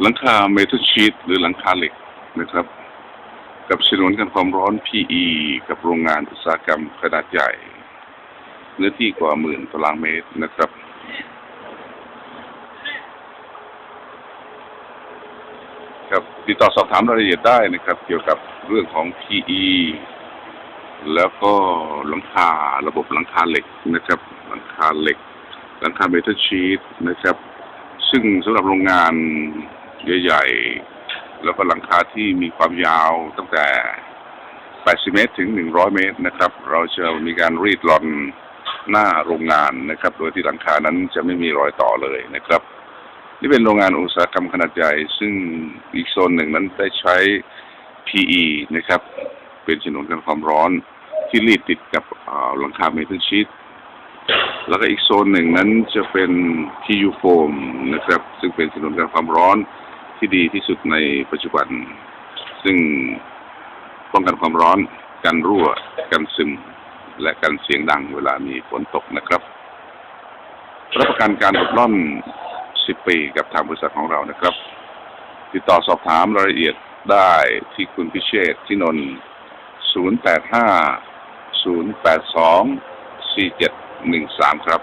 หลังคาเมทัลชีตหรือหลังคาเหล็กนะครับ กับฉนวนกันความร้อน PE กับโรงงานอุตสาหกรรมขนาดใหญ่ เนื้อที่กว่าหมื่นตารางเมตรนะครับครับติดต่อสอบถามรายละเอียดได้นะครับ เกี่ยวกับเรื่องของ PE แล้วก็หลังคาระบบหลังคาเหล็กนะครับ หลังคาเหล็ก หลังคาเมทัลชีตนะครับ ซึ่งสำหรับโรงงานใหญ่ๆ แล้วก็หลังคาที่มีความยาวตั้งแต่ 80 เมตรถึง 100 เมตรนะครับ เราจะมีการรีดรอนหน้าโรงงานนะครับ โดยที่หลังคานั้นจะไม่มีรอยต่อเลยนะครับ นี่เป็นโรงงานอุตสาหกรรมขนาดใหญ่ ซึ่งอีกโซนหนึ่งนั้นได้ใช้ PE นะครับ เป็นฉนวนกันความร้อนที่รีดติดกับหลังคาเมทัลชีต แล้วก็อีกโซนหนึ่งนั้นจะเป็น PU foam นะครับ ซึ่งเป็นฉนวนกันความร้อนที่ดีที่สุดในปัจจุบัน ซึ่งป้องกันความร้อนกันรั่วกันซึม และกันเสียงดังเวลามีฝนตกนะครับรับประกันการหลบล่อน 10 ปีกับทางบริษัทของเรานะครับ ติดต่อสอบถามรายละเอียดได้ที่คุณพิเชษที่นน์08508247 หนึ่งสามครับ